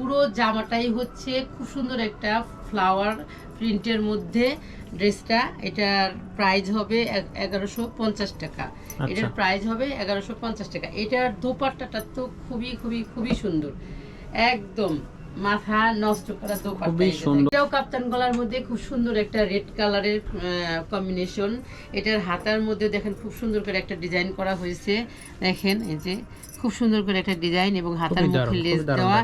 পুরো জামাটাই হচ্ছে খুব সুন্দর একটা ফ্লাওয়ার প্রিন্টের মধ্যে ড্রেসটা। এটার প্রাইস হবে এগারোশো পঞ্চাশ টাকা। এটার প্রাইস হবে এগারোশো পঞ্চাশ টাকা। এটার দোপাট্টাটা তো খুবই খুবই খুবই সুন্দর। একদম। মাথা নষ্ট করা। দেখেন। এটাও কাপ্তান গলার মধ্যে খুব সুন্দর একটা রেড কালারের কম্বিনেশন এটার হাতার মধ্যে দেখেন খুব সুন্দর করে একটা ডিজাইন করা হয়েছে। দেখেন এই যে খুব সুন্দর করে একটা ডিজাইন এবং হাতার মুখে লেস দেওয়া।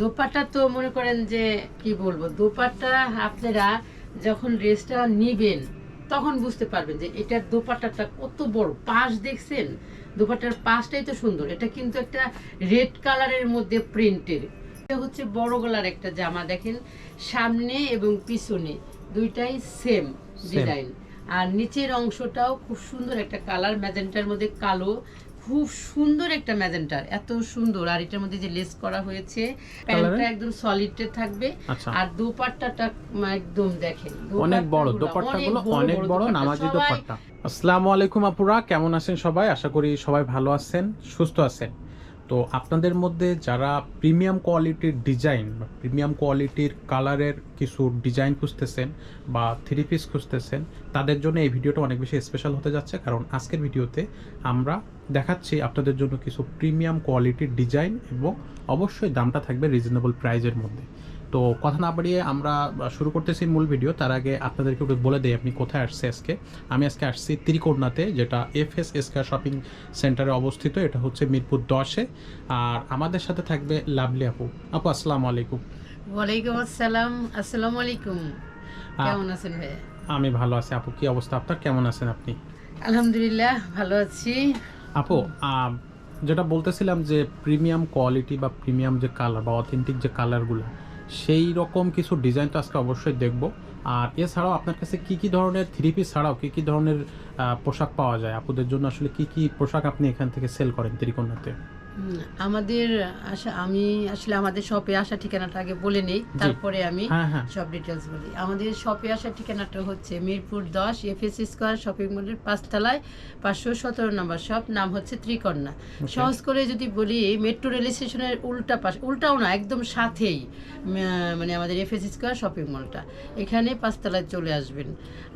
দোপাট্টা তো মনে করেন যে কি বলব দোপাট্টা আপনারা যখন ড্রেসটা নিবেন তখন বুঝতে পারবেন যে এটার দোপাট্টাটা কত বড়। পাশ দেখছেন? দোপাট্টার পাশটাই তো সুন্দর। এটা কিন্তু একটা রেড কালারের মধ্যে প্রিন্টের এটা হচ্ছে বড় গলার একটা জামা দেখেন সামনে এবং পিছনে দুইটাই সেম ডিজাইন আর নিচের অংশটাও খুব সুন্দর একটা কালার ম্যাজেন্টার মধ্যে কালো খুব সুন্দর একটা ম্যাজেন্টার এত সুন্দর। আর এটার মধ্যে যে লেস করা হয়েছে প্যান্টটা একদম সলিডে থাকবে। আচ্ছা। আর দোপাট্টাটা একদম দেখেন অনেক বড় দোপাট্টাগুলো অনেক বড়। নামাজি দোপাট্টা। আসসালামু আলাইকুম আপুরা কেমন আছেন সবাই? আশা করি সবাই ভালো আছেন সুস্থ আছেন। তো আপনাদের মধ্যে যারা প্রিমিয়াম কোয়ালিটির ডিজাইন বা প্রিমিয়াম কোয়ালিটির কালারের কিছু ডিজাইন খুঁজতেছেন বা থ্রি পিস খুঁজতেছেন, তাদের জন্য এই ভিডিওটা অনেক বেশি স্পেশাল হতে যাচ্ছে। কারণ আজকের ভিডিওতে আমরা দেখাচ্ছি আপনাদের জন্য কিছু প্রিমিয়াম কোয়ালিটির ডিজাইন এবং অবশ্যই দামটা থাকবে রিজনেবল প্রাইজের মধ্যে। তো কথা না বাড়িয়ে আমরা শুরু করতেছি মূল ভিডিও তার আগে আপনাদেরকে একটু বলে দেই আপনি কোথায় আসছে আজকে? আমি আজকে আসছি ত্রিকোণাতে যেটা এফ এস এসকার শপিং সেন্টারে অবস্থিত। এটা হচ্ছে মিরপুর দশে। আর আমাদের সাথে থাকবে লাভলি আপু। আপু আসসালামু আলাইকুম। ওয়ালাইকুম আসসালাম। আসসালামু আলাইকুম। কেমন আছেন ভাই আমি ভালো আছি। আপু কি অবস্থা আপনার? কেমন আছেন আপনি? আলহামদুলিল্লাহ ভালো আছি। আপু যেটা বলতেছিলাম যে প্রিমিয়াম কোয়ালিটি বা প্রিমিয়াম যে কালার বা অথেন্টিক যে কালারগুলো সেই রকম কিছু ডিজাইনটা আজকে অবশ্যই দেখব। আর এছাড়াও আপনার কাছে কি কি ধরনের থ্রি পিস ছাড়াও কি কি ধরনের পোশাক পাওয়া যায়? আপুদের জন্য আসলে কি কি পোশাক আপনি এখান থেকে সেল করেন ত্রিকোণাতে আমাদের আশা আমি আসলে আমাদের শপে আসা ঠিকানাটা আগে বলে নেই তারপরে আমি হ্যাঁ হ্যাঁ। সব ডিটেলস বলি। আমাদের শপে আসার ঠিকানাটা হচ্ছে মিরপুর দশ এফএস স্কোয়ার শপিং মলের পাঁচতলায় পাঁচশো সতেরো নম্বর শপ নাম হচ্ছে ত্রিকন্যা। সহজ করে যদি বলি মেট্রো রেল স্টেশনের উল্টা পাশ উল্টাও না একদম সাথেই মানে আমাদের এফ এস স্কোয়ার শপিং মলটা এখানে পাঁচতলায় চলে আসবেন।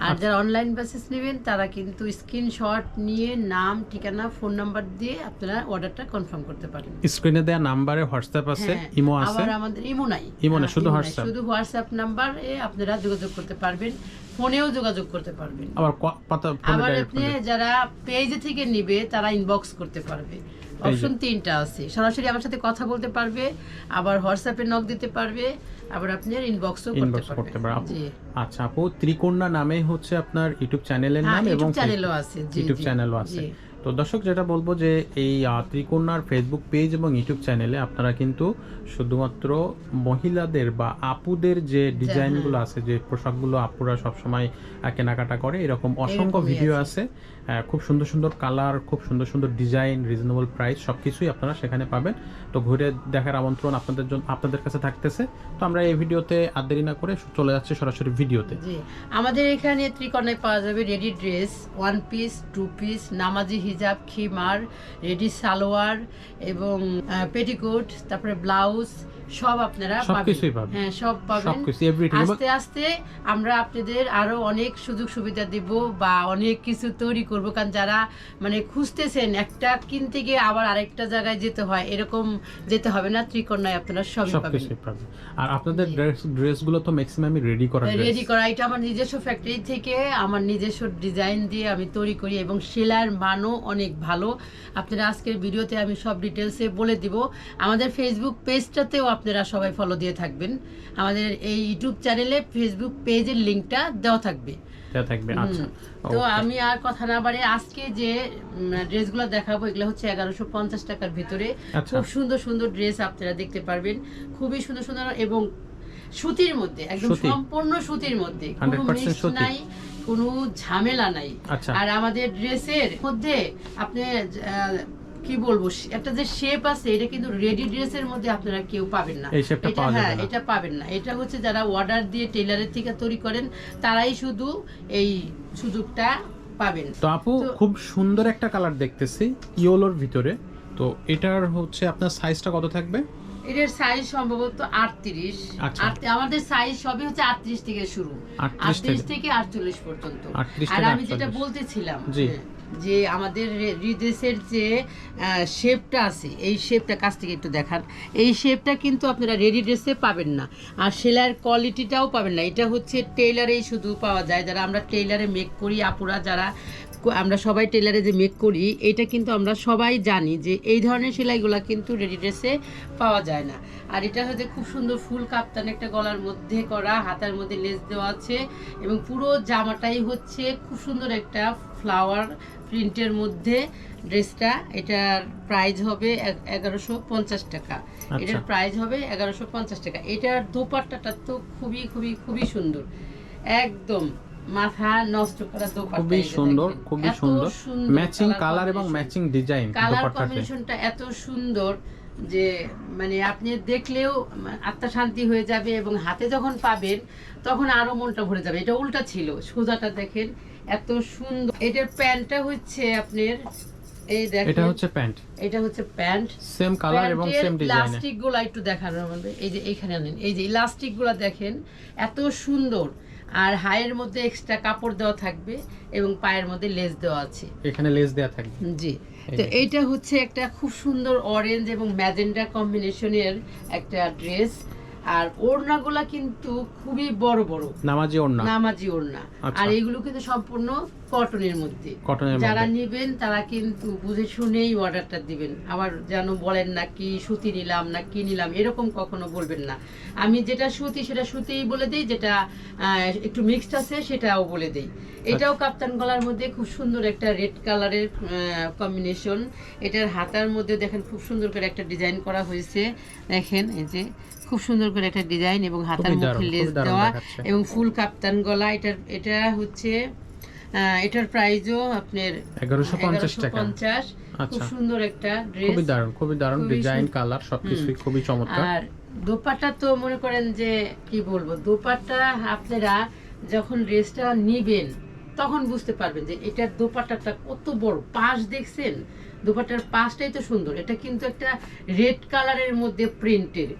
আর যারা অনলাইন বাসেস নেবেন তারা কিন্তু স্ক্রিনশট নিয়ে নাম ঠিকানা ফোন নাম্বার দিয়ে আপনারা অর্ডারটা কনফার্ম করতে পারেন। স্ক্রিনে দেয়া নাম্বারে হোয়াটসঅ্যাপ আছে হ্যাঁ, ইমো আছে। আবার আমাদের ইমো নাই। ইমো না, হ্যাঁ, শুধু হোয়াটসঅ্যাপ। শুধু হোয়াটসঅ্যাপ নাম্বারে আপনারা যোগাযোগ করতে পারবেন ফোনেও যোগাযোগ করতে পারবেন। আবার পাতা আবার আপনি যারা পেজ থেকে নিবে তারা ইনবক্স করতে পারবে। অপশন তিনটা আছে। সরাসরি আমার সাথে কথা বলতে পারবে আবার হোয়াটসঅ্যাপে নক দিতে পারবে আবার আপনি ইনবক্সও করতে পারবেন। আচ্ছা আপু ত্রিকোণা নামে হচ্ছে আপনার ইউটিউব চ্যানেলের হ্যাঁ নাম এবং চ্যানেলও আছে। জি ইউটিউব চ্যানেলও আছে। তো দর্শক যেটা বলব যে এই ত্রিকোণার ফেসবুক পেজ এবং ইউটিউব চ্যানেলে আপনারা কিন্তু শুধুমাত্র মহিলাদের বা আপুদের যে ডিজাইনগুলো আছে যে পোশাকগুলো আপুরা সবসময় কেনাকাটা করে এরকম অসংখ্য ভিডিও আছে। খুব সুন্দর সুন্দর কালার খুব সুন্দর সুন্দর ডিজাইন রিজনেবল প্রাইস সবকিছুই আপনারা সেখানে পাবেন। তো ঘুরে দেখার আমন্ত্রণ আপনাদের জন্য আপনাদের কাছে থাকতেছে। তো আমরা এই ভিডিওতে আর দেরি না করে চলে যাচ্ছি সরাসরি ভিডিওতে। জি, আমাদের এখানে ত্রিকোণায় পাওয়া যাবে ready dress one piece two piece নামাজি হিজাব, খিমার রেডি সালোয়ার এবং পেটিকোট তারপরে ব্লাউজ সব আপনারা সবকিছুই পাবেন। হ্যাঁ সব পাবেন। সবকিছু এভরিথিং আস্তে আস্তে আমরা আপনাদের আরও অনেক সুযোগ সুবিধা দিব বা অনেক কিছু তৈরি করব। কারণ যারা মানে খুঁজতেছেন একটা কিনতে গিয়ে আবার আরেকটা জায়গায় যেতে হয় এরকম যেতে হবে না। ত্রিকোণায় আপনারা সবই পাবেন। আর আপনাদের ড্রেস ড্রেসগুলো তো ম্যাক্সিমামই রেডি করা রেডি করা এটা আমার নিজস্ব ফ্যাক্টরি থেকে আমার নিজস্ব ডিজাইন দিয়ে আমি তৈরি করি এবং সেলাইয়ের মানও অনেক ভালো। আপনারা আজকের ভিডিওতে আমি সব ডিটেলসে বলে দিব। আমাদের ফেসবুক পেজটাতেও আপনারা সবাই ফলো দিয়ে থাকবেন। আমাদের এই ইউটিউব চ্যানেলে ফেসবুক পেজের লিঙ্কটা দেওয়া থাকবে। থাকবে আচ্ছা তো আমি আর কথা না বাড়ে আজকে যে ড্রেসগুলো দেখাবো এগুলো হচ্ছে এগারোশো পঞ্চাশ টাকার ভিতরে। আচ্ছা। খুব সুন্দর সুন্দর ড্রেস আপনারা দেখতে পারবেন। খুবই সুন্দর সুন্দর এবং সুতির মধ্যে একদম সম্পূর্ণ সুতির মধ্যে। কোনো মিক্স নাই কোনো ঝামেলা নাই। আচ্ছা। আর আমাদের ড্রেসের মধ্যে আপনি কি বলব একটা যে শেপ আছে এটা কিন্তু রেডি ড্রেসের মধ্যে আপনারা কেউ পাবেন না। এটা হ্যাঁ এটা পাবেন না। এটা হচ্ছে যারা অর্ডার দিয়ে টেলারের থেকে তৈরি করেন তারাই শুধু এই সুযোগটা পাবেন। তো আপু খুব সুন্দর একটা কালার দেখতেছি ইয়েলোর ভিতরে। তো এটার হচ্ছে আপনার সাইজটা কত থাকবে? এটার সাইজ সম্ভবত আটত্রিশ। আচ্ছা। আমাদের সাইজ সবই হচ্ছে আটত্রিশ থেকে শুরু। 38 আটত্রিশ থেকে। আটচল্লিশ পর্যন্ত। আর আমি যেটা বলতেছিলাম জি। যে আমাদের রিদেশের যে শেপটা আছে, এই শেপটা কাছ থেকে একটু দেখান। এই শেপটা কিন্তু আপনারা রেডি ড্রেসে পাবেন না। আর সেলাইয়ের কোয়ালিটিটাও পাবেন না। এটা হচ্ছে টেইলারেই শুধু পাওয়া যায়। যারা আমরা টেইলারে মেক করি, আপুরা যারা আমরা সবাই টেলারে যে মেক করি, এটা কিন্তু আমরা সবাই জানি যে এই ধরনের সেলাইগুলো কিন্তু রেডি ড্রেসে পাওয়া যায় না। আর এটা হচ্ছে খুব সুন্দর ফুল কাপ্তান একটা গলার মধ্যে করা, হাতার মধ্যে লেস দেওয়া আছে এবং পুরো জামাটাই হচ্ছে খুব সুন্দর একটা ফ্লাওয়ার প্রিন্টের মধ্যে ড্রেসটা এটার প্রাইস হবে এগারোশো পঞ্চাশ টাকা। আচ্ছা। এটার প্রাইস হবে এগারোশো পঞ্চাশ টাকা। এটার দোপাট্টাটা তো খুবই খুবই খুবই সুন্দর। একদম মাথা নষ্ট করা দোপাট্টা খুবই সুন্দর খুবই সুন্দর। ম্যাচিং কালার এবং। ম্যাচিং ডিজাইন কালার কম্বিনেশনটা এত সুন্দর যে মানে আপনি দেখলেও আত্মা শান্তি হয়ে যাবে এবং হাতে যখন পাবেন তখন আরও মনটা ভরে যাবে। এটা উল্টা ছিল। সোজাটা দেখেন এত সুন্দর। এটার প্যান্টটা হচ্ছে আপনার এই দেখেন। এটা হচ্ছে প্যান্ট। এটা হচ্ছে প্যান্ট। সেম কালার এবং সেম ডিজাইনে ইলাস্টিকগুলো একটু দেখানোর মধ্যে এই যে এইখানে আনেন। এই যে ইলাস্টিকগুলো দেখেন এত সুন্দর। আর হাইয়ের মধ্যে এক্সট্রা কাপড় দেওয়া থাকবে এবং পায়ের মধ্যে লেস দেওয়া আছে। এখানে লেস দেয়া থাকবে। জি। তো যে। এইটা হচ্ছে একটা খুব সুন্দর অরেঞ্জ এবং ম্যাজেন্ডা কম্বিনেশনের একটা ড্রেস আর ওড়নাগুলা কিন্তু খুবই বড় বড়। নামাজি ওড়না? নামাজি ওড়না। আচ্ছা। আর এগুলো কিন্তু সম্পূর্ণ কটনের মধ্যে। যারা নেবেন তারা কিন্তু বুঝে শুনেই অর্ডারটা দিবেন। আবার যেন বলেন না কি সুতি নিলাম না কি নিলাম এরকম কখনো বলবেন না। আমি যেটা সুতি সেটা সুতিই বলে দিই যেটা একটু মিক্সড আছে সেটাও বলে দিই। এটাও আচ্ছা। কাপ্তান গলার মধ্যে খুব সুন্দর একটা রেড কালারের কম্বিনেশন এটার হাতার মধ্যে দেখেন খুব সুন্দর করে একটা ডিজাইন করা হয়েছে। দেখেন এই যে খুব সুন্দর করে একটা ডিজাইন এবং হাতার মুখে লেস দেওয়া এবং ফুল কাপ্তান গলা এটার এটা হচ্ছে এটার প্রাইসও আপনার এগারোশো পঞ্চাশ টাকা। পঞ্চাশ। খুব আচ্ছা। সুন্দর একটা ড্রেস খুবই দারুণ খুবই দারুণ ডিজাইন কালার সবকিছুই খুবই চমৎকার। আর দোপাট্টা তো মনে করেন যে কি বলব দোপাট্টা আপনারা যখন ড্রেসটা নিবেন তখন বুঝতে পারবেন যে এটার দোপাট্টাটা কত বড়। পাশ দেখছেন? দোপাট্টার পাশটাই তো সুন্দর। এটা কিন্তু একটা রেড কালারের মধ্যে প্রিন্টের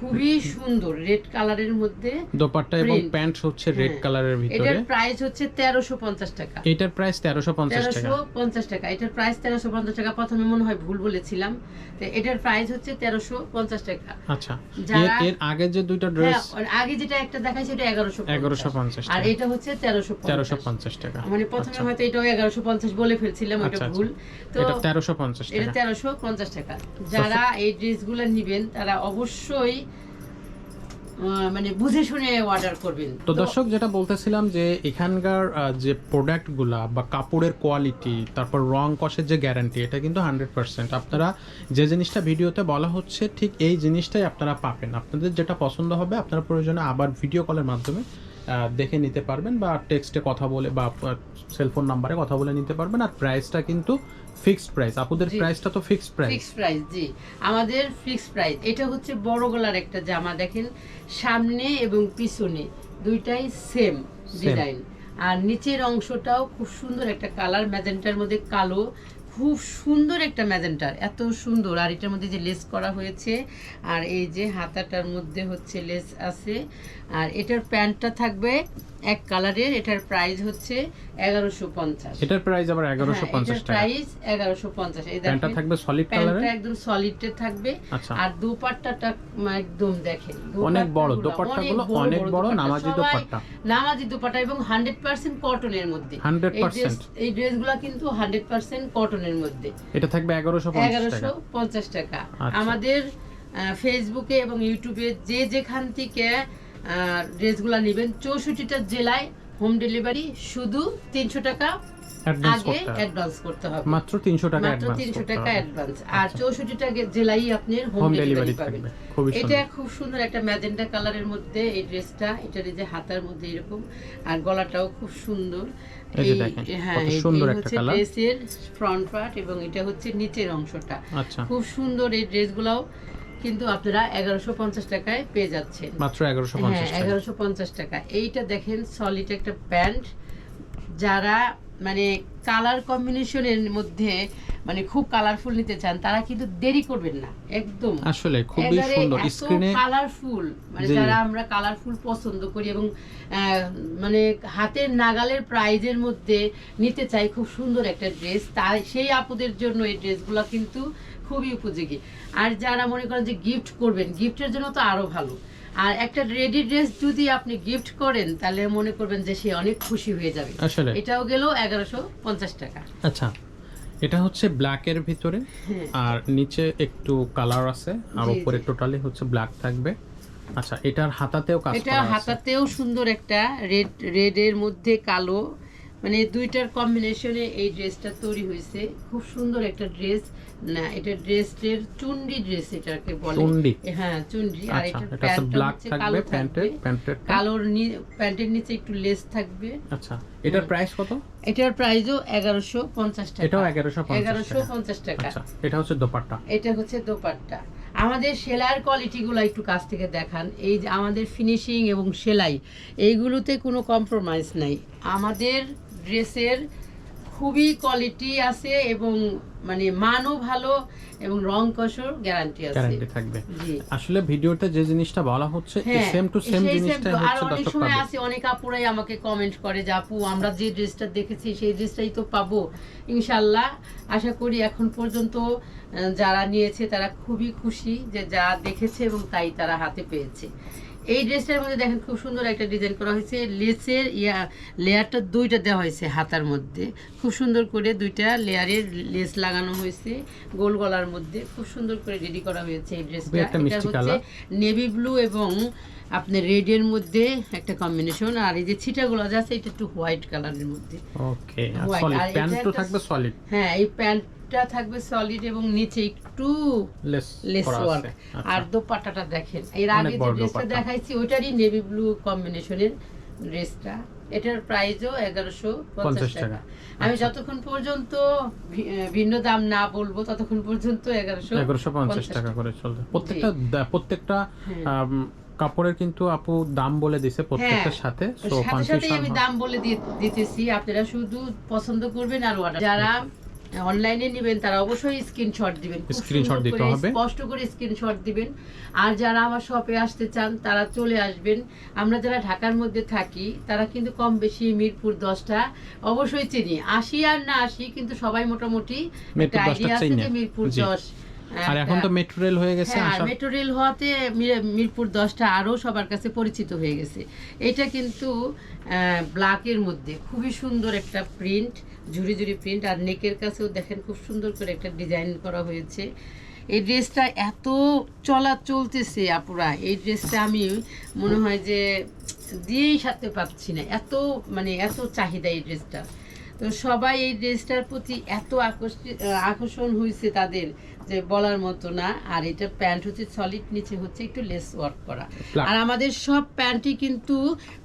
খুবই সুন্দর রেড কালারের মধ্যে দোপাট্টা এবং। প্যান্ট হচ্ছে রেড হ্যাঁ। কালারের ভিতরে। এটার প্রাইস হচ্ছে তেরোশো পঞ্চাশ টাকা। এটার প্রাইস তেরোশো পঞ্চাশ টাকা। তেরোশো পঞ্চাশ টাকা। এটার প্রাইস তেরোশো পঞ্চাশ টাকা। প্রথমে মনে হয় ভুল বলেছিলাম। তো এটার প্রাইস হচ্ছে তেরোশো পঞ্চাশ টাকা। আচ্ছা। এর- আগে যে দুইটা হ্যাঁ ড্রেস আর আগে যেটা একটা দেখাই সেটা এগারোশো এগারোশো পঞ্চাশ আর এটা হচ্ছে তেরোশো তেরোশো পঞ্চাশ টাকা। মানে প্রথমে আচ্ছা। হয়তো এটাও এগারোশো পঞ্চাশ বলে ফেলছিলাম ওটা আচ্ছা, ভুল। তো এটা তেরোশো পঞ্চাশ এটা টাকা। তেরোশো পঞ্চাশ টাকা। যারা এই ড্রেসগুলো নিবেন তারা অবশ্যই মানে বুঝে শুনে অর্ডার করবেন। তো দর্শক যেটা বলতেছিলাম যে এখানকার যে প্রোডাক্টগুলা বা কাপড়ের কোয়ালিটি তারপর রং কষের যে গ্যারান্টি এটা কিন্তু হান্ড্রেড পার্সেন্ট আপনারা যে জিনিসটা ভিডিওতে বলা হচ্ছে ঠিক এই জিনিসটাই আপনারা পাবেন। আপনাদের যেটা পছন্দ হবে আপনারা প্রয়োজনে আবার ভিডিও কলের মাধ্যমে দেখে নিতে পারবেন বা টেক্সটে কথা বলে বা সেলফোন নাম্বারে কথা বলে নিতে পারবেন। আর প্রাইসটা কিন্তু ফিক্সড প্রাইস আপুদের প্রাইসটা তো ফিক্সড প্রাইস ফিক্স প্রাইস জি। আমাদের ফিক্স প্রাইস এটা হচ্ছে বড় গলার একটা জামা দেখেন সামনে এবং পিছনে দুইটাই সেম ডিজাইন আর নিচের অংশটাও খুব সুন্দর একটা কালার ম্যাজেন্টার মধ্যে কালো খুব সুন্দর একটা ম্যাজেন্টার এত সুন্দর। আর এটার মধ্যে যে লেস করা হয়েছে আর এই যে হাতাটার মধ্যে হচ্ছে লেস আছে আর এটার প্যান্টটা থাকবে এক কালারের এটার প্রাইস হচ্ছে এগারোশো পঞ্চাশ। এটার প্রাইস আবার এগারোশো পঞ্চাশ টাকা। প্রাইস এগারোশো পঞ্চাশ। এই প্যান্টটা থাকবে সলিড প্যান্টটা একদম সলিডে থাকবে। আচ্ছা। আর দোপাট্টাটা একদম দেখেন অনেক বড় দোপাট্টাগুলো দোপাট্টাগুলো অনেক বড় নামাজি দোপাট্টা। নামাজি দোপাট্টা এবং হান্ড্রেড পার্সেন্ট কটনের মধ্যে। হান্ড্রেড এই ড্রেসগুলো কিন্তু হান্ড্রেস পার্সেন্ট কটনের মধ্যে। এটা থাকবে এগারোশো পঞ্চাশ এগারোশো টাকা পঞ্চাশ টাকা। আচ্ছা। আমাদের ফেসবুকে এবং ইউটিউবে যে যেখান থেকে ড্রেসগুলো নেবেন। চৌষট্টিটা জেলায় হোম ডেলিভারি শুধু তিনশো টাকা আগে অ্যাডভান্স করতে হবে। মাত্র তিনশো টাকা মাত্র অ্যাডভান্স তিনশো করতে টাকা অ্যাডভান্স আর আচ্ছা। জেলাই আপনি হোম ডেলিভারি পাবেন। এটা খুব সুন্দর একটা ম্যাজেন্টা কালারের মধ্যে এই ড্রেসটা। এটার যে হাতার মধ্যে এরকম। আর গলাটাও খুব সুন্দর। এই হ্যাঁ সুন্দর একটা হচ্ছে ড্রেসের ফ্রন্ট পার্ট এবং এটা হচ্ছে নিচের অংশটা। আচ্ছা। খুব সুন্দর এই ড্রেস ড্রেসগুলোও। কিন্তু আপনারা এগারোশো পঞ্চাশ টাকায় পেয়ে যাচ্ছেন। মাত্র এগারোশো হ্যাঁ এগারোশো পঞ্চাশ টাকা। এইটা দেখেন সলিড একটা প্যান্ট। যারা মানে কালার কম্বিনেশনের মধ্যে মানে খুব কালারফুল নিতে চান তারা কিন্তু দেরি করবেন না একদম। আসলে খুবই সুন্দর স্ক্রিনে কালারফুল মানে যারা আমরা কালারফুল পছন্দ করি এবং আহ, মানে হাতের নাগালের প্রাইজের মধ্যে নিতে চাই খুব সুন্দর একটা ড্রেস তাই সেই আপুদের জন্য এই ড্রেসগুলো কিন্তু খুবই উপযোগী। আর যারা মনে করেন যে গিফট করবেন গিফটের জন্য তো আরও ভালো। আর একটা রেডি ড্রেস যদি আপনি গিফট করেন তাহলে মনে করবেন যে সে অনেক খুশি হয়ে যাবে। আসলে। এটাও গেল এগারোশো পঞ্চাশ টাকা। আচ্ছা এটা হচ্ছে ব্ল্যাকের ভিতরে হ্যাঁ। আর নিচে একটু কালার আছে আর উপরে টোটালি হচ্ছে ব্ল্যাক থাকবে। আচ্ছা এটার হাতাতেও কাজ এটা হাতাতেও সুন্দর একটা রেড রেডের মধ্যে কালো মানে দুইটার কম্বিনেশনে এই ড্রেসটা তৈরি হয়েছে। খুব সুন্দর একটা ড্রেস না এটা ড্রেসের চুন্ডি ড্রেস এটাকে বলে। চুন্ডি? হ্যাঁ চুন্ডি। আর আচ্ছা এটা প্যান্টটা ব্ল্যাক হচ্ছে থাকবে কালো প্যান্টের প্যান্টের কালোর নি- প্যান্টের নিচে একটু লেস থাকবে। আচ্ছা এটার প্রাইস কত? এটার প্রাইসও এগারোশো পঞ্চাশ টাকা। এটাও এগারোশো এগারোশো পঞ্চাশ টাকা। আচ্ছা এটা হচ্ছে দোপাট্টা। এটা হচ্ছে দোপাট্টা। আমাদের সেলাইয়ের কোয়ালিটিগুলো একটু কাছ থেকে দেখান। এই যে আমাদের ফিনিশিং এবং সেলাই এইগুলোতে কোনো কম্প্রোমাইজ নাই। আমাদের ড্রেসের খুবই কোয়ালিটি আছে এবং মানে মানও ভালো এবং রং কষর গ্যারান্টি আছে। গ্যারান্টি থাকবে। আসলে ভিডিওতে যে জিনিসটা বলা হচ্ছে সেম টু সেম আর হচ্ছে অনেক দর্শক সময় আছে অনেক আপুরাই আমাকে কমেন্ট করে যে আপু আমরা যে ড্রেসটা দেখেছি সেই ড্রেসটাই তো পাবো। ইনশাল্লাহ আশা করি এখন পর্যন্ত যারা নিয়েছে তারা খুবই খুশি যে যা দেখেছে এবং তাই তারা হাতে পেয়েছে। এই ড্রেসটার মধ্যে দেখেন খুব সুন্দর একটা ডিজাইন করা হয়েছে। লেসের ইয়া লেয়ারটা দুইটা দেওয়া হয়েছে হাতার মধ্যে। খুব সুন্দর করে দুইটা লেয়ারের লেস লাগানো হয়েছে গোল গলার মধ্যে। খুব সুন্দর করে রেডি করা হয়েছে এই ড্রেসটা। এটা হচ্ছে নেভি ব্লু এবং আপনার রেড এর মধ্যে একটা কম্বিনেশন। আর এই যে ছিটাগুলো যা আছে এটা একটু হোয়াইট কালারের মধ্যে। ওকে আর প্যান্ট তো থাকবে সলিড হ্যাঁ এই প্যান্টটা থাকবে সলিড এবং নিচে একটু লেস ওয়ার্ক আর আচ্ছা। দোপাট্টাটা দেখেন এর আগে যে ড্রেসটা দেখাইছি ওইটারই নেভি ব্লু কম্বিনেশনের ড্রেসটা এটার প্রাইসও এগারোশো পঞ্চাশ টাকা। আমি আচ্ছা। যতক্ষণ পর্যন্ত ভিন্ন দাম না বলব ততক্ষণ পর্যন্ত এগারোশো এগারোশো পঞ্চাশ টাকা করে চলবে। প্রত্যেকটা প্রত্যেকটা হ্যাঁ। কাপড়ের কিন্তু আপু দাম বলে দিছে প্রত্যেকটার সাথে সো সাথে সাথেই আমি দাম বলে দিতেছি। আপনারা শুধু পছন্দ করবেন আর order- যারা অনলাইনে নেবেন তারা অবশ্যই স্ক্রিনশট দিবেন। সুন্দর দিতে হবে। স্পষ্ট করে স্ক্রিনশট দিবেন। আর যারা আমার শপে আসতে চান তারা চলে আসবেন। আমরা যারা ঢাকার মধ্যে থাকি তারা কিন্তু কম বেশি মিরপুর দশটা অবশ্যই চিনি। আসি আর না আসি কিন্তু সবাই মোটামুটি একটা আইডিয়া আছে যে মিরপুর। দশ আর এখন তো মেট্রো রেল হয়ে গেছে হ্যাঁ মেট্রো রেল হওয়াতে মিরপুর দশটা আরও সবার কাছে পরিচিত হয়ে গেছে। এটা কিন্তু ব্ল্যাকের মধ্যে। খুবই সুন্দর একটা প্রিন্ট ঝুরি ঝুড়ি প্রিন্ট আর নেকের কাছেও দেখেন খুব সুন্দর করে একটা ডিজাইন করা হয়েছে। এই ড্রেসটা এত চলা চলতেছে আপুরা, এই ড্রেসটা আমি মনে হয় যে দিয়েই সারতে পারছি না। এত মানে এত চাহিদা এই ড্রেসটা তো সবাই এই ড্রেসটার প্রতি এত আকর্ষি- আকর্ষণ হয়েছে তাদের। যে বলার মতো না আর এটা প্যান্ট হচ্ছে সলিড নিচে হচ্ছে একটু লেস ওয়ার্ক করা। আর আমাদের সব প্যান্টই কিন্তু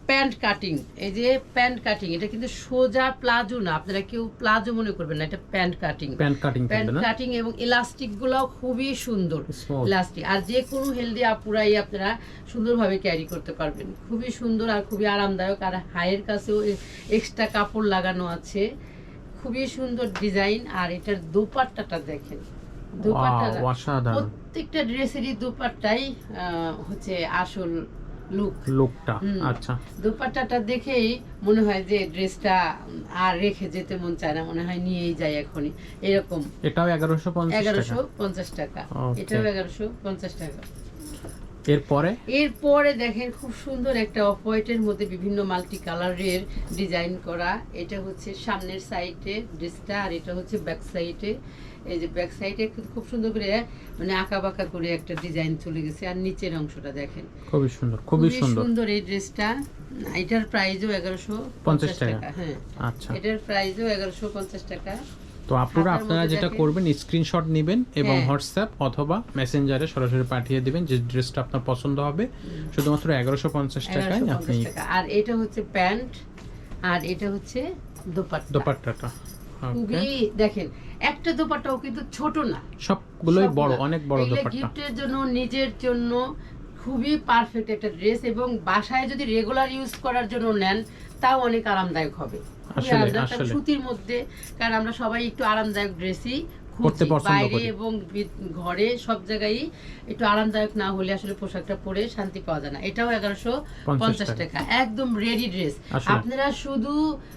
প্যান্ট কাটিং এই যে প্যান্ট কাটিং এটা কিন্তু সোজা প্লাজো না আপনারা কেউ প্লাজো মনে করবেন না এটা pant cutting pant cutting pant cutting এবং ইলাস্টিক গুলাও খুবই সুন্দর। ইলাস্টিক আর যে কোনো হেলদি আপুরাই আপনারা সুন্দরভাবে ক্যারি করতে পারবেন। খুবই সুন্দর আর খুবই আরামদায়ক আর হাইয়ের কাছেও এক্সট্রা কাপড় লাগানো আছে। খুবই সুন্দর ডিজাইন আর এটার দোপাট্টাটা দেখেন। প্রত্যেকটা ড্রেসেরই দোপাট্টাই হচ্ছে আসল লুক লুকটা আচ্ছা। দোপাট্টাটা দেখেই মনে হয় যে ড্রেসটা আর রেখে যেতে মন চায় না মনে হয় নিয়েই যায় এখনই। এরকম। এটাও এগারোশো এগারোশো পঞ্চাশ টাকা। এটাও এগারোশো পঞ্চাশ টাকা। এরপরে? এরপরে দেখেন খুব সুন্দর একটা অফ হোয়াইটের মধ্যে বিভিন্ন মাল্টি কালারের ডিজাইন করা। এটা হচ্ছে সামনের সাইডে ড্রেসটা আর এটা হচ্ছে ব্যাক সাইডে। এই যে ব্যাক সাইডে খুব সুন্দর করে মানে আঁকা বাঁকা করে একটা ডিজাইন চলে গেছে। আর নিচের অংশটা দেখেন। খুবই সুন্দর খুবই সুন্দর। এই ড্রেসটা এটার প্রাইসও এগারোশো পঞ্চাশ টাকা। হ্যাঁ। আচ্ছা। এটার প্রাইসও এগারোশো পঞ্চাশ টাকা। তো আপনারা আপনারা যেটা করবেন স্ক্রিনশট নেবেন এবং হ্যাঁ। হোয়াটসঅ্যাপ অথবা মেসেঞ্জারে সরাসরি পাঠিয়ে দিবেন যে ড্রেসটা আপনার পছন্দ হবে। শুধুমাত্র এগারোশো পঞ্চাশ টাকায় আপনি টাকা। আর এটা হচ্ছে প্যান্ট আর এটা হচ্ছে দোপাট্টা। দোপাট্টাটা। খুবই দেখেন একটা দোপাট্টাও কিন্তু ছোট না। সবগুলোই বড় অনেক বড় দুপাটা দোপাট্টা। গিফটের জন্য নিজের জন্য খুবই পারফেক্ট একটা ড্রেস এবং বাসায় যদি রেগুলার ইউজ করার জন্য নেন তাও অনেক আরামদায়ক হবে। খুবই আসলে, আসলে। সুতির মধ্যে কারণ আমরা সবাই একটু আরামদায়ক ড্রেসই খুঁজি পছন্দ করি। এবং ঘরে সব জায়গায় একটু আরামদায়ক না হলে আসলে পোশাকটা পরে শান্তি পাওয়া যায় না। এটাও এগারোশো পঞ্চাশ টাকা। একদম রেডি ড্রেস আপনারা শুধু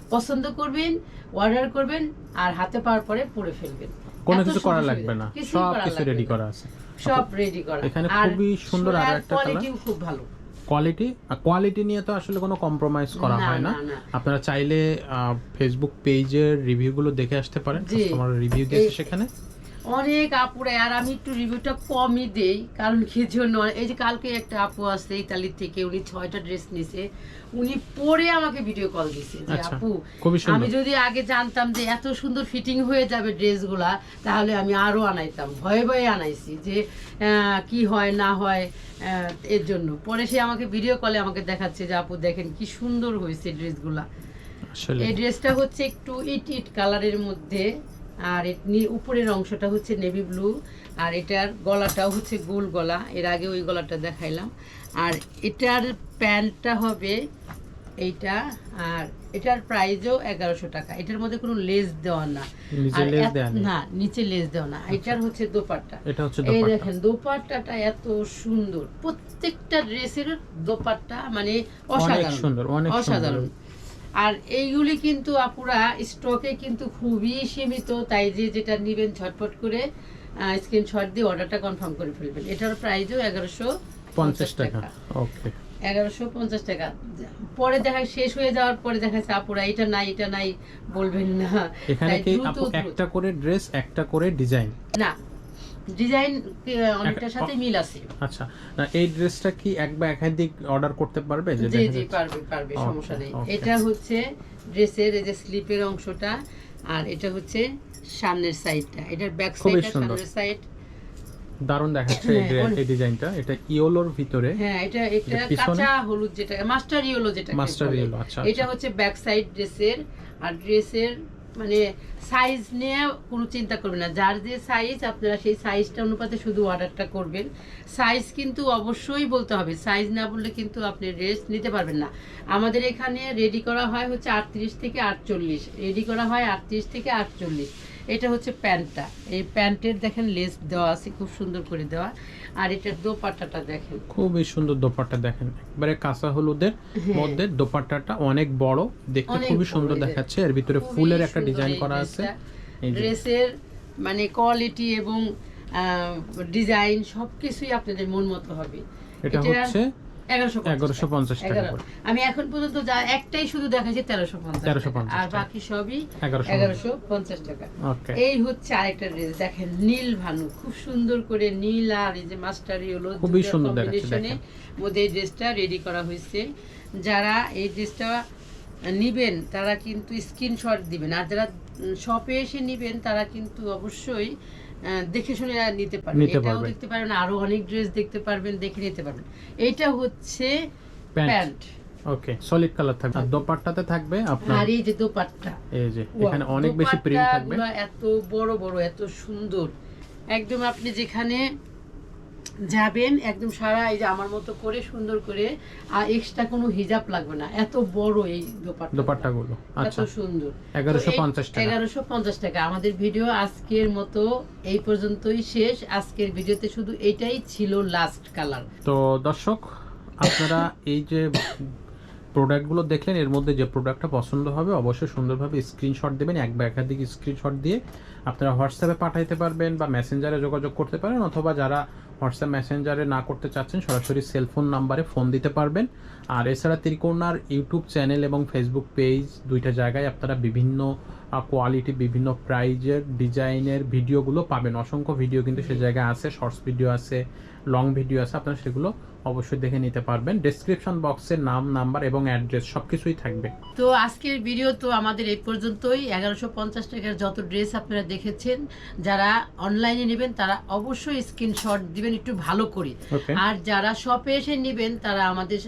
পছন্দ করবেন অর্ডার করবেন আর হাতে পাওয়ার পরে পরে ফেলবেন। কোনো কিছু করা লাগবে না। সব কিছু রেডি করা আছে। সব রেডি করা। এখানে খুবই সুন্দর আরও একটা। কোয়ালিটিও খুব ভালো। কোয়ালিটি আর কোয়ালিটি নিয়ে তো আসলে কোনো কম্প্রোমাইজ করা হয় না। আপনারা চাইলে ফেসবুক পেজের রিভিউগুলো দেখে আসতে পারেন। কাস্টমার রিভিউ দিয়েছে সেখানে অনেক আপুরা আর আমি একটু রিভিউটা কমই দেই কারণ কি জন্য এই যে কালকে একটা আপু আসছে ইতালি থেকে উনি ছয়টা ড্রেস নিছে। উনি পরে আমাকে ভিডিও কল দিছে যে আচ্ছা, আপু আমি যদি আগে জানতাম যে এত সুন্দর ফিটিং হয়ে যাবে ড্রেসগুলা তাহলে আমি আরও আনাইতাম। ভয়ে ভয়ে আনাইছি যে কি হয় না হয় এর জন্য। পরে সে আমাকে ভিডিও কলে আমাকে দেখাচ্ছে যে আপু দেখেন কি সুন্দর হয়েছে ড্রেসগুলা এই ড্রেসটা হচ্ছে একটু ইট ইট কালারের মধ্যে আর উপরের অংশটা হচ্ছে নেভি ব্লু আর এটার গলাটাও হচ্ছে গোল গলা। এর আগে ওই গলাটা দেখাইলাম। আর এটার প্যান্টটা হবে এইটা আর এটার প্রাইসও এগারোশো টাকা। এটার মধ্যে কোনো লেস দেওয়া না। নিচে আর না নিচে লেস দেওয়া না। এটার হচ্ছে দোপাট্টা। এই দেখেন দোপাট্টাটা এত সুন্দর। প্রত্যেকটা ড্রেসের দোপাট্টা মানে অসাধারণ। অসাধারণ। আর এইগুলি কিন্তু আপুরা স্টকে কিন্তু খুবই সীমিত তাই যে যেটা নেবেন ঝটপট করে স্ক্রিনশট দিয়ে অর্ডারটা কনফার্ম করে ফেলবেন। এটার প্রাইসও এগারোশো পঞ্চাশ টাকা। ওকে এগারোশো পঞ্চাশ টাকা। পরে দেখা শেষ হয়ে যাওয়ার পরে দেখা যাচ্ছে আপুরা এটা নাই এটা নাই বলবেন না। এখানে কি একটা করে ড্রেস একটা করে ডিজাইন না ডিজাইন অনেকটার সাথে মিল আছে। আচ্ছা না এই ড্রেসটা কি এক বা একাধিক অর্ডার করতে পারবে? জি জি পারবে পারবে সমস্যা নেই। এটা হচ্ছে ড্রেসের এই যে স্লিপের অংশটা আর এটা হচ্ছে সামনের সাইডটা। এটার ব্যাক সাইডটা সামনের সাইড দারুণ দেখাচ্ছে এই হ্যাঁ, এই ডিজাইনটা। এটা ইয়োলোর ভিতরে। হ্যাঁ এটা এটা এটা কাঁচা হলুদ যেটা মাস্টার ইয়েলো যেটা Master yellow, আচ্ছা, এটা আচ্ছা। হচ্ছে ব্যাক সাইড ড্রেসের আর ড্রেসের মানে সাইজ নিয়ে কোনো চিন্তা করবেন না। যার যে সাইজ আপনারা সেই সাইজটা অনুপাতে শুধু অর্ডারটা করবেন। সাইজ কিন্তু অবশ্যই বলতে হবে। সাইজ না বললে কিন্তু আপনি রেস্ট নিতে পারবেন না। আমাদের এখানে রেডি করা হয় হচ্ছে আটত্রিশ থেকে আটচল্লিশ। রেডি করা হয় আটত্রিশ থেকে আটচল্লিশ। এটা হচ্ছে প্যান্টটা। এই প্যান্টের দেখেন লেস দেওয়া আছে খুব সুন্দর করে দেওয়া। আর এটার দোপাট্টাটা দেখেন। খুবই সুন্দর দোপাট্টা দেখেন। একবারে কাঁচা হলুদের মধ্যে দোপাট্টাটা অনেক বড় দেখতে হ্যাঁ। খুবই সুন্দর দেখাচ্ছে। এর ভিতরে ফুলের একটা ডিজাইন করা আছে। ড্রেসের মানে কোয়ালিটি এবং ডিজাইন সবকিছুই আপনাদের মন মতো হবে। এটা হচ্ছে এগারোশো এগারোশো পঞ্চাশ টাকা আমি এখন পর্যন্ত যা একটাই শুধু দেখাচ্ছি তেরোশো পঞ্চাশ আর বাকি সবই এগারোশো পঞ্চাশ। টাকা। এই হচ্ছে আরেকটা ড্রেস দেখেন নীল ভানু খুব সুন্দর করে নীল আর এই যে মাস্টার ইয়েলো খুবই সুন্দর মধ্যে এই ড্রেসটা রেডি করা হয়েছে। যারা এই ড্রেসটা নিবেন তারা কিন্তু স্ক্রিনশট দিবেন। আর যারা শপে এসে নিবেন তারা কিন্তু অবশ্যই দেখে শুনে নিতে পারবেন। এটাও দেখতে পারবেন আরও অনেক ড্রেস দেখতে পারবেন দেখে নিতে পারবেন। এটা হচ্ছে প্যান্ট ওকে সলিড কালার থাকবে। আর দোপাট্টাতে থাকবে আপনার আর এই যে দোপাট্টা। এই যে এখানে অনেক বেশি প্রিন্ট থাকবে। এত বড় বড় এত সুন্দর। একদম আপনি যেখানে যাবেন একদম সারা এই যে আমার মতো করে সুন্দর করে আর এক্সট্রা কোনো হিজাব লাগবে না। এত বড় এই দোপাট্টা। দোপাট্টাগুলো। এত আচ্ছা। সুন্দর। এগারোশো পঞ্চাশ টাকা। এগারোশো পঞ্চাশ টাকা। আমাদের ভিডিও আজকের মতো এই পর্যন্তই শেষ। আজকের ভিডিওতে শুধু এটাই ছিল লাস্ট কালার তো দর্শক আপনারা এই যে প্রোডাক্টগুলো দেখলেন এর মধ্যে যে প্রোডাক্টটা পছন্দ হবে অবশ্যই সুন্দরভাবে স্ক্রিনশট দেবেন এক বা একাধিক স্ক্রিনশট দিয়ে। আপনারা হোয়াটসঅ্যাপে পাঠাইতে পারবেন বা মেসেঞ্জারে যোগাযোগ করতে পারেন অথবা যারা হোয়াটসঅ্যাপ মেসেঞ্জারে না করতে চাচ্ছেন সরাসরি সেলফোন নাম্বারে ফোন দিতে পারবেন। আর এছাড়া ত্রিকোণার ইউটিউব চ্যানেল এবং ফেসবুক পেজ দুইটা জায়গায় আপনারা বিভিন্ন কোয়ালিটি বিভিন্ন প্রাইজের ডিজাইনের ভিডিওগুলো পাবেন। অসংখ্য ভিডিও কিন্তু সে জায়গায় আছে শর্টস ভিডিও আছে লং ভিডিও আছে আপনারা সেগুলো অবশ্যই দেখে নিতে পারবেন। ডেসক্রিপশন বক্সে নাম নাম্বার এবং অ্যাড্রেস সব কিছুই থাকবে। তো আজকের ভিডিও তো আমাদের এই পর্যন্তই। এগারোশো পঞ্চাশ টাকার যত ড্রেস আপনারা দেখেছেন যারা অনলাইনে নেবেন তারা অবশ্যই স্ক্রিনশট দিবেন একটু ভালো করে। আর যারা শপে এসে নেবেন তারা আমাদের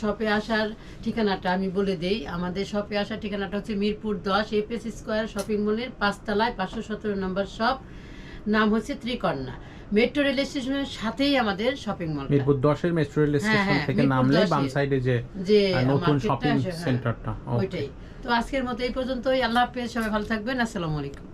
শপে আসার ঠিকানাটা আমি বলে দেই। আমাদের শপে আসার ঠিকানাটা হচ্ছে মিরপুর দশ এফএস স্কোয়ার শপিং মলের পাঁচতলায় পাঁচশো সতেরো নম্বর শপ নাম হচ্ছে ত্রিকন্যা। মেট্রো রেল স্টেশনের সাথেই আমাদের শপিং মল মিরপুর দশের মেট্রো রেল হ্যাঁ, স্টেশন হ্যাঁ, থেকে নামলে বাম সাইডে যে যে নতুন শপিং আছে, হ্যাঁ, সেন্টারটা ওইটাই। তো আজকের মতো এই পর্যন্তই। আল্লাহ হাফেজ সবাই ভালো থাকবেন। আসসালামু আলাইকুম।